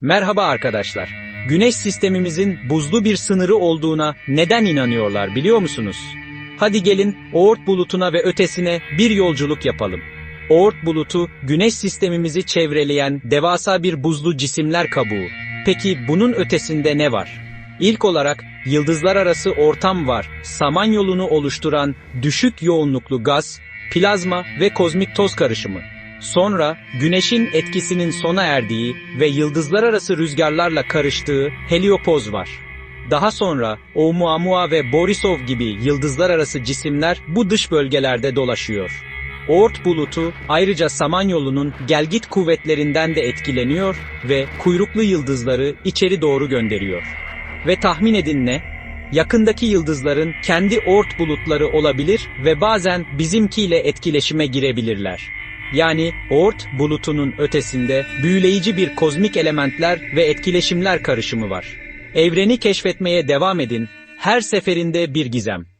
Merhaba arkadaşlar. Güneş sistemimizin buzlu bir sınırı olduğuna neden inanıyorlar biliyor musunuz? Hadi gelin Oort bulutuna ve ötesine bir yolculuk yapalım. Oort bulutu, güneş sistemimizi çevreleyen devasa bir buzlu cisimler kabuğu. Peki bunun ötesinde ne var? İlk olarak yıldızlar arası ortam var. Samanyolunu oluşturan düşük yoğunluklu gaz, plazma ve kozmik toz karışımı. Sonra güneşin etkisinin sona erdiği ve yıldızlar arası rüzgarlarla karıştığı heliopoz var. Daha sonra Oumuamua ve Borisov gibi yıldızlar arası cisimler bu dış bölgelerde dolaşıyor. Oort bulutu ayrıca Samanyolu'nun gelgit kuvvetlerinden de etkileniyor ve kuyruklu yıldızları içeri doğru gönderiyor. Ve tahmin edin ne? Yakındaki yıldızların kendi Oort bulutları olabilir ve bazen bizimkiyle etkileşime girebilirler. Yani Oort bulutunun ötesinde büyüleyici bir kozmik elementler ve etkileşimler karışımı var. Evreni keşfetmeye devam edin, her seferinde bir gizem.